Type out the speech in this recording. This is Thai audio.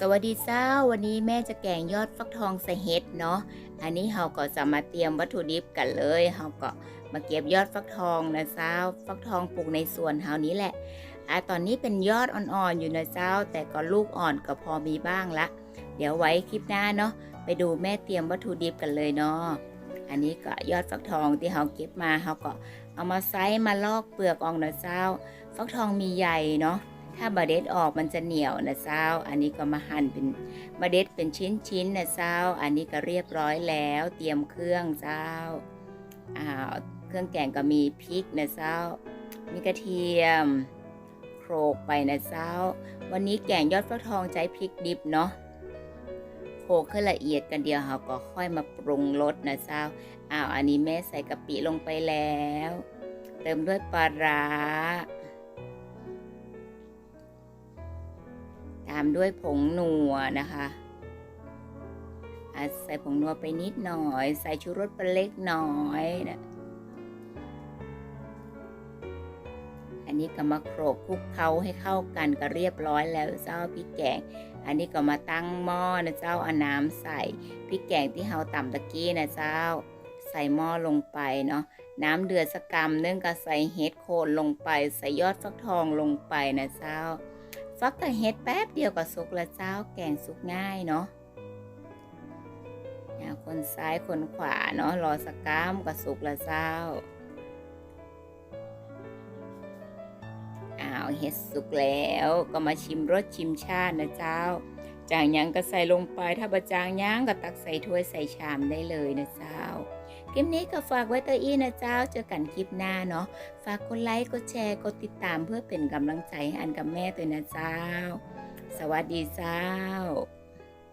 สวัสดีเจ้า วันนี้แม่จะแกงยอดฟักทองใส่เห็ดเนาะ อันนี้เราก็จะมาเตรียมวัตถุดิบกันเลยเราก็มาเก็บยอดฟักทองนะเจ้า ฟักทองปลูกในสวนเฮานี้แหละอะตอนนี้เป็นยอดอ่อนๆอยู่นะเจ้า แต่ก็ลูกอ่อนก็พอมีบ้างละ เดี๋ยวไว้คลิปหน้าเนาะ ไปดูแม่เตรียมวัตถุดิบกันเลยเนาะ อันนี้ก็ยอดฟักทองที่เราเก็บมาเราก็เอามาไซส์มาลอกเปลือกออกนะเจ้า ฟักทองมีใหญ่เนาะ ถ้าบาเด็ดออกมันจะเหนียวนะเจ้า อันนี้ก็มาหั่นเป็นบาเด็ดเป็นชิ้นๆนะเจ้า อันนี้ก็เรียบร้อยแล้ว เตรียมเครื่องเจ้าอ้าวเครื่องแกงก็มีพริกนะเจ้า มีกระเทียมโขลกไปนะเจ้า วันนี้แกงยอดฟักทองใช้พริกดิบเนาะโขลกให้ละเอียดกันเดียวเราก็ค่อยมาปรุงรสนะเจ้า อ้าว อันนี้แม่ใส่กะปิลงไปแล้ว เติมด้วยปลาร้าามด้วยผงนัวนะคะใส่ผงนัวไปนิดหน่อย ใส่ชูรสไปเล็กน้อยนะอันนี้ก็มาโขลกคลุกเคล้าให้เข้ากันก็เรียบร้อยแล้วเจ้าพริกแกง อันนี้ก็มาตั้งหม้อนะเจ้าเอาน้ำใส่พริกแกงที่เฮาตำตะกี้นะเจ้า ใส่หม้อลงไปเนาะน้ำเดือดสักกำเนื่องก็ใส่เห็ดโคนลงไป ใส่ยอดฟักทองลงไปนะเจ้า ฟักกับเห็ดแป๊บเดียวกับสุกละเจ้าแกงสุกง่ายเนาะอ่คนซ้ายคนขวาเนาะรอสกก้ามกับสุกละเจ้าอ้าวเห็ดสุกแล้วก็มาชิมรสชิมชาตินะเจ้า จางยังก็ใส่ลงไป ถ้าบะจางยังก็ตักใส่ถ้วยใส่ชามได้เลยนะเจ้า คลิปนี้ก็ฝากไว้ตัวอี้นะเจ้า เจอกันคลิปหน้าเนาะ ฝากกดไลค์ กดแชร์ กดติดตามเพื่อเป็นกำลังใจให้อันกับแม่ตัวนะเจ้า สวัสดีเจ้า